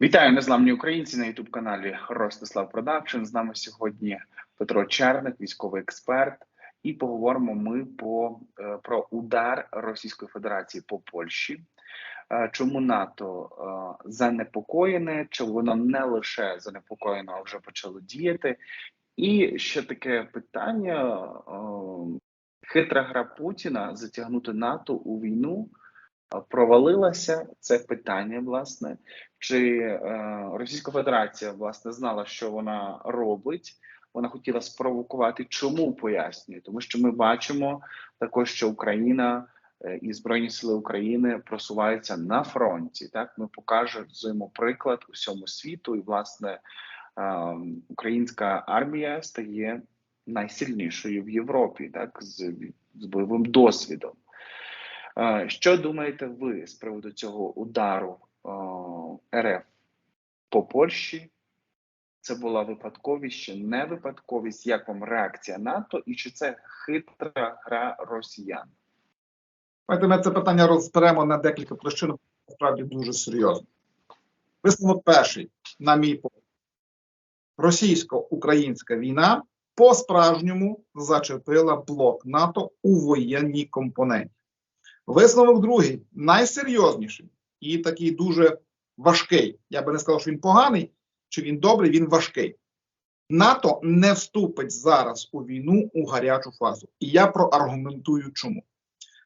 Вітаю незламні українці на youtube каналі Ростислав Продакшн. З нами сьогодні Петро Черник, військовий експерт, і поговоримо ми по е, про удар Російської Федерації по Польщі. Е, Чому НАТО е, занепокоєне? Чи воно не лише занепокоєно, а вже почало діяти? І ще таке питання: хитра гра Путіна затягнути НАТО у війну провалилася. Це питання, власне чи е, Російська Федерація власне знала, що вона робить. Вона хотіла спровокувати. Чому пояснюю? Тому що ми бачимо також, що Україна е, і Збройні Сили України просуваються на фронті. Так ми покажемо приклад усьому світу, і власне е, українська армія стає найсильнішою в Європі, так з, з бойовим досвідом. Е, Що думаєте ви з приводу цього удару РФ по Польщі? Це була випадковість чи не випадковість? Як вам реакція НАТО, і чи це хитра гра росіян? Ми це питання розберемо на декілька причин, насправді дуже серйозно. Висновок перший, на мій погляд, російсько-українська війна по-справжньому зачепила блок НАТО у воєнній компоненті. Висновок другий, найсерйозніший і такий дуже важкий. Я би не сказав, що він поганий, чи він добрий, він важкий. НАТО не вступить зараз у війну у гарячу фазу. І я проаргументую чому.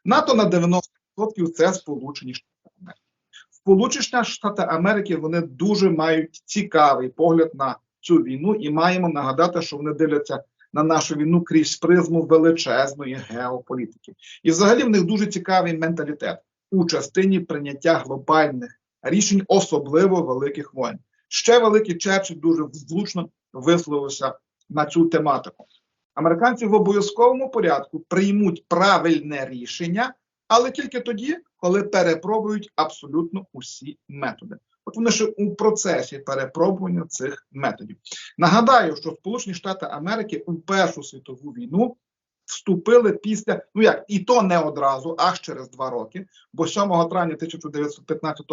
НАТО на 90% це Сполучені Штати Америки. Сполучені Штати Америки вони дуже мають цікавий погляд на цю війну, і маємо нагадати, що вони дивляться на нашу війну крізь призму величезної геополітики. І взагалі в них дуже цікавий менталітет у частині прийняття глобальних рішень, особливо великих воєн. Ще великий Черчилль дуже влучно висловився на цю тематику. Американці в обов'язковому порядку приймуть правильне рішення, але тільки тоді, коли перепробують абсолютно усі методи. От вони ще у процесі перепробування цих методів. Нагадаю, що Сполучені Штати Америки у Першу світову війну вступили після, ну як і то не одразу, аж через два роки, бо 7 травня 1915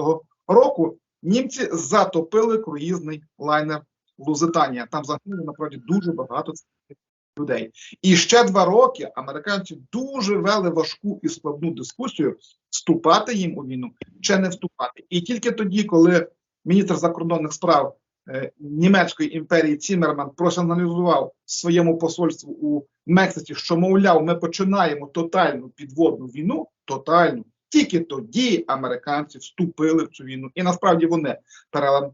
року німці затопили круїзний лайнер Лузитанія. Там загинуло насправді дуже багато людей. І ще два роки американці дуже вели важку і складну дискусію вступати їм у війну чи не вступати. І тільки тоді, коли міністр закордонних справ е, німецької імперії Цімерман просигналізував своєму посольству у Мексиці, що мовляв, ми починаємо тотальну підводну війну, тотальну. Тільки тоді американці вступили в цю війну, і насправді вони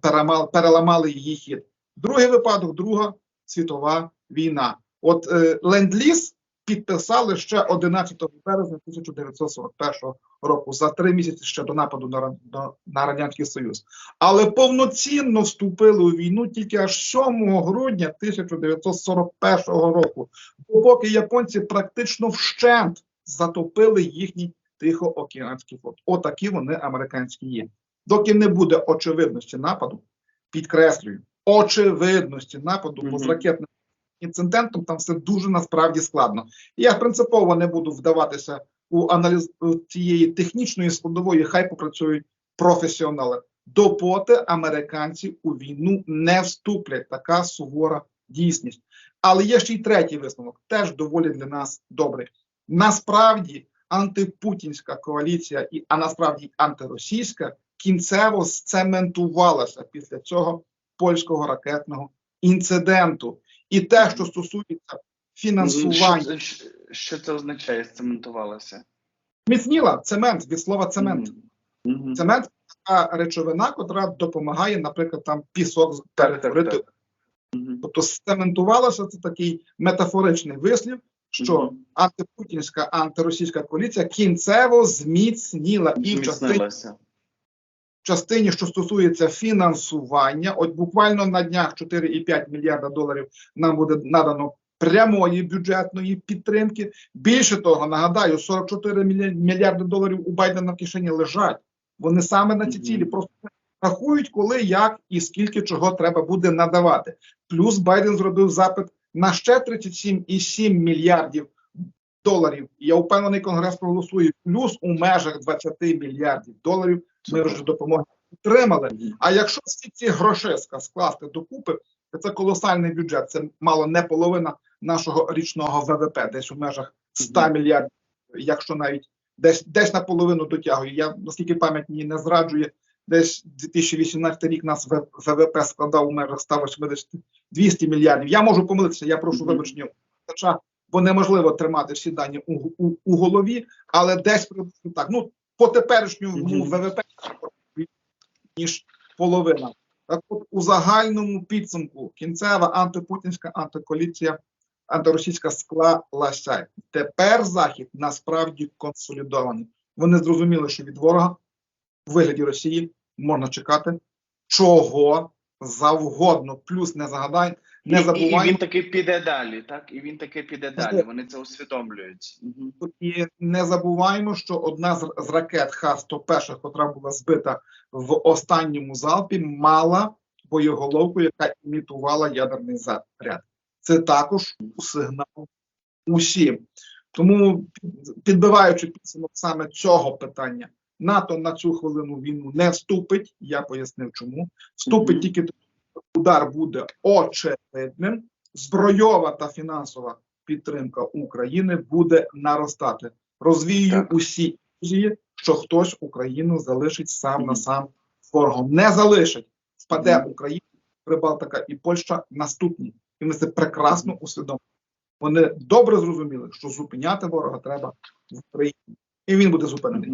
переламали, переламали її хід. Другий випадок, Друга світова війна. От е, ленд-ліз підписали ще 11 березня 1941 року, за три місяці ще до нападу на, до- на радянський союз. Але повноцінно вступили у війну тільки аж 7 грудня 1941 року, поки японці практично вщент затопили їхній Тихоокеанський флот. Отакі вони американські є. Доки не буде очевидності нападу, підкреслюю, очевидності нападу, бо з Мгм. Інцидентом там все дуже насправді складно. Я принципово не буду вдаватися у аналіз цієї технічної складової, хай попрацюють професіонали. Допоти американці у війну не вступлять. Така сувора дійсність. Але є ще й третій висновок, теж доволі для нас добрий. Насправді антипутінська коаліція, і а насправді антиросійська, кінцево сцементувалася після цього польського ракетного інциденту. І те, що стосується фінансування, Що, що, це означає? Сцементувалося? міцніла цемент від слова цемент. Мгм. Мгм. Цемент така речовина, котра допомагає, наприклад, там пісок перетворити. так. Мгм. Тобто сцементувалося це такий метафоричний вислів, що Мгм. антипутінська антиросійська коаліція кінцево зміцніла і в частині, Зміцнилося. в частині, що стосується фінансування. От буквально на днях 4,5 мільярда доларів нам буде надано прямої бюджетної підтримки. Більше того, нагадаю, 44 мілья- мільярди доларів у Байдена в кишені лежать. Вони саме на ці цілі просто рахують, коли, як і скільки чого треба буде надавати. Плюс Байден зробив запит на ще 37,7 мільярдів доларів. Я впевнений, конгрес проголосує. Плюс у межах 20 мільярдів доларів ми вже допомоги отримали. А якщо всі ці грошиска скласти докупи, то це колосальний бюджет. Це мало не половина нашого річного ВВП, десь у межах 100 мільярдів, якщо навіть десь десь наполовину дотягує. Я наскільки пам'ять мені не зраджує, десь 2018 рік нас ВВП складав у межах 180 200 мільярдів. Я можу помилитися, я прошу вибачення, глядача, бо неможливо тримати всі дані у, у, у голові, але десь так. Ну, по теперішньому ВВП ніж половина. Так от у загальному підсумку кінцева антипутінська антикоаліція антиросійська склалася. Тепер захід насправді консолідований. Вони зрозуміли, що від ворога в вигляді Росії можна чекати чого завгодно. Плюс не загадай, не і, і, і він таки піде далі, так? І він таки піде далі. Вони це усвідомлюють. Мгм. І не забуваємо, що одна з, з ракет Х-101, яка була збита в останньому залпі, мала боєголовку, яка імітувала ядерний заряд. Це також сигнал усім. Тому, підбиваючи підсумок саме цього питання, НАТО на цю хвилину війну не вступить. Я пояснив, чому вступить тільки удар буде очевидним. Збройова та фінансова підтримка України буде наростати. Розвіюю Так. усі ілюзії, що хтось Україну залишить сам на сам з ворогом. Не залишить. Впаде. Україна, Прибалтика і Польща наступні. І ми це прекрасно усвідомлюємо. Вони добре зрозуміли, що зупиняти ворога треба в Україні, і він буде зупинений.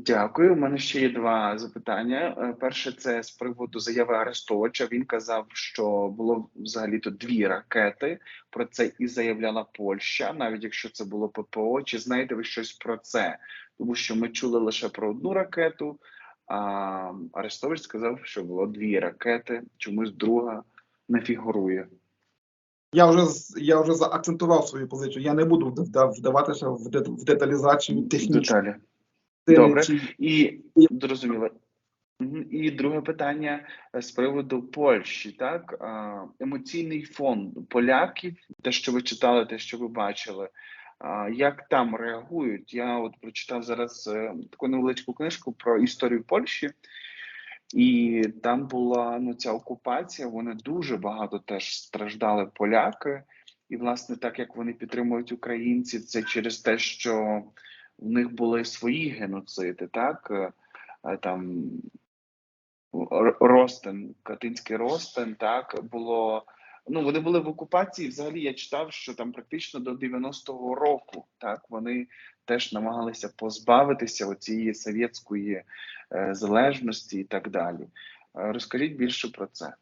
Дякую. У мене ще є два запитання. Е, Перше, це з приводу заяви Арестовича. Він казав, що було взагалі-то дві ракети. Про це і заявляла Польща, навіть якщо це було ППО. Чи знаєте ви щось про це? Тому що ми чули лише про одну ракету. А Арестович сказав, що було дві ракети. Чомусь друга не фігурує. Я вже я вже заакцентував свою позицію. Я не буду вдаватися в, деталізацію технічної. Деталі. Добре. І зрозуміло. І друге питання е, з приводу Польщі, так емоційний фон поляків, те, що ви читали, те, що ви бачили. Як там реагують? Я от прочитав зараз е, таку невеличку книжку про історію Польщі, і там була ну ця окупація. Вони дуже багато теж страждали поляки, і власне так як вони підтримують українців, це через те, що в них були свої геноциди, так Е, е, там Ростен, Катинський Ростен, так було. Ну, вони були в окупації. Взагалі я читав, що там практично до 90-го року так вони теж намагалися позбавитися оцієї совєтської е, залежності і так далі. Розкажіть більше про це.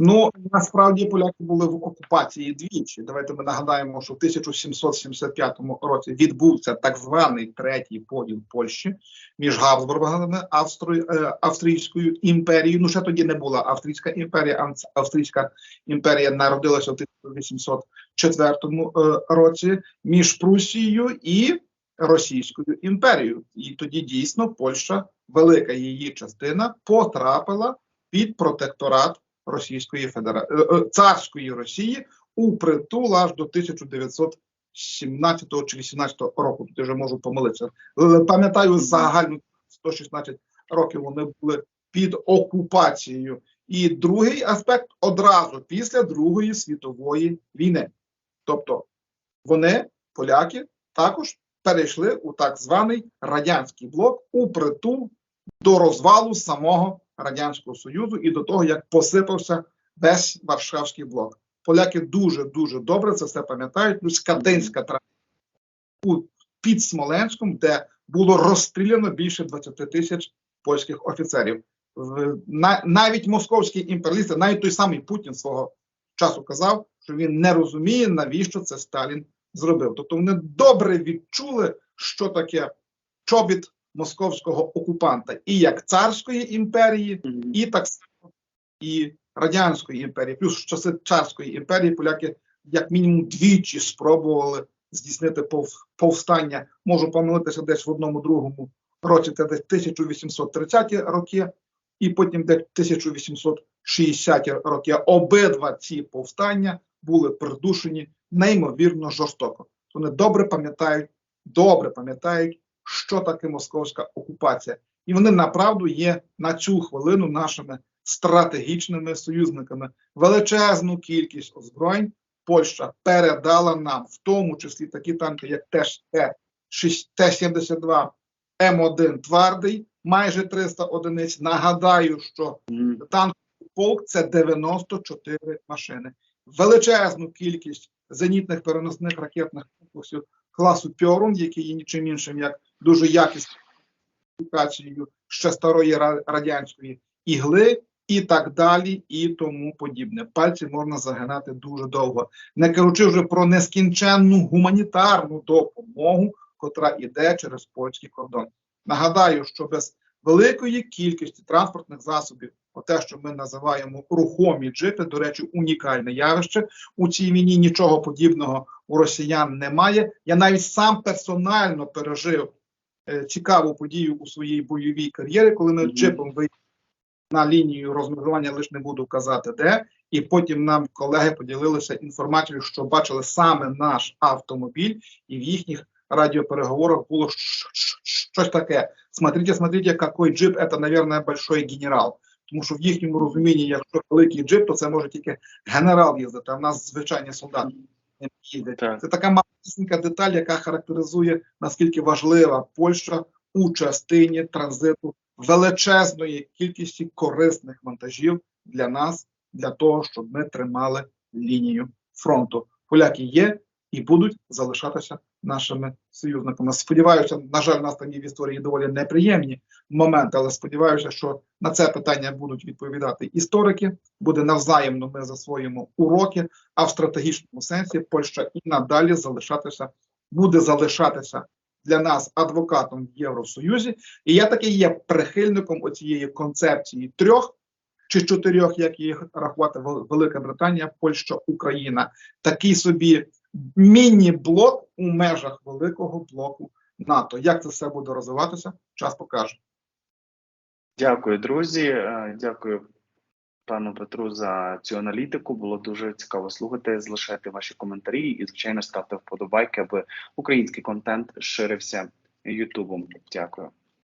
Ну насправді поляки були в окупації двічі. Давайте ми нагадаємо, що в 1775 році відбувся так званий третій поділ Польщі між Габсбургами, Австрої, е, Австрійською імперією. Ну ще тоді не була Австрійська імперія. Австрійська імперія народилася в 1804 е, році між Прусією і Російською імперією. І тоді дійсно Польща, велика її частина, потрапила під протекторат Російської Федерації царської Росії у притул аж до 1917 чи 18 року. Тут я вже можу помилитися. Пам'ятаю загальну 116 років вони були під окупацією. І другий аспект одразу після Другої світової війни. Тобто вони, поляки, також перейшли у так званий радянський блок у притул до розвалу самого Радянського Союзу і до того, як посипався весь Варшавський блок. Поляки дуже дуже добре це все пам'ятають. Плюс Катинська трагедія під Смоленськом, де було розстріляно більше 20 тисяч польських офіцерів. Навіть московські імперіалісти, навіть той самий Путін свого часу казав, що він не розуміє, навіщо це Сталін зробив. Тобто вони добре відчули, що таке чобіт московського окупанта, і як царської імперії, і так само і радянської імперії. Плюс в часи царської імперії поляки як мінімум двічі спробували здійснити пов- повстання. Можу помилитися десь в одному другому році, це десь 1830 роки, і потім десь 1860 роки. Обидва ці повстання були придушені неймовірно жорстоко. Вони добре пам'ятають, добре пам'ятають, що таке московська окупація. і вони направду є на цю хвилину нашими стратегічними союзниками. Величезну кількість озброєнь Польща передала нам, в тому числі такі танки, як Т-72 М1 твердий, майже 300 одиниць. Нагадаю, що танковий полк це 94 машини. Величезну кількість зенітних переносних ракетних комплексів класу Пьорун, які є нічим іншим, як дуже якісною модифікацією ще старої радянської ігли, і так далі, і тому подібне. Пальці можна загинати дуже довго, не кажучи вже про нескінченну гуманітарну допомогу, котра іде через польський кордон. Нагадаю, що без великої кількості транспортних засобів, те, що ми називаємо рухомі джипи, до речі, унікальне явище. У цій війні нічого подібного у росіян немає. Я навіть сам персонально пережив е, цікаву подію у своїй бойовій кар'єрі, коли ми Мгм. джипом виїхали на лінію розмежування, лише не буду казати де. І потім нам колеги поділилися інформацією, що бачили саме наш автомобіль, і в їхніх радіопереговорах було щось таке. Смотрите, смотрите, какой джип, це, наверное, большой генерал. Тому що в їхньому розумінні, якщо великий джип, то це може тільки генерал їздити, а в нас звичайні солдати не їздять. Так. Це така маленька деталь, яка характеризує наскільки важлива Польща у частині транзиту величезної кількості корисних вантажів для нас, для того, щоб ми тримали лінію фронту. Поляки є і будуть залишатися нашими союзниками. Сподіваюся, на жаль, у нас є в історії доволі неприємні моменти, але сподіваюся, що на це питання будуть відповідати історики. Буде навзаємно. Ми засвоїмо уроки. А в стратегічному сенсі Польща і надалі залишатися буде залишатися для нас адвокатом в Євросоюзі. І я таки є прихильником оцієї концепції трьох чи чотирьох, як їх рахувати Велика Британія, Польща, Україна. Такий собі міні-блок у межах великого блоку НАТО. Як це все буде розвиватися? Час покаже. Дякую, друзі. Е, Дякую пану Петру за цю аналітику. Було дуже цікаво слухати. Залишайте ваші коментарі і, звичайно, ставте вподобайки, аби український контент ширився Ютубом. Дякую.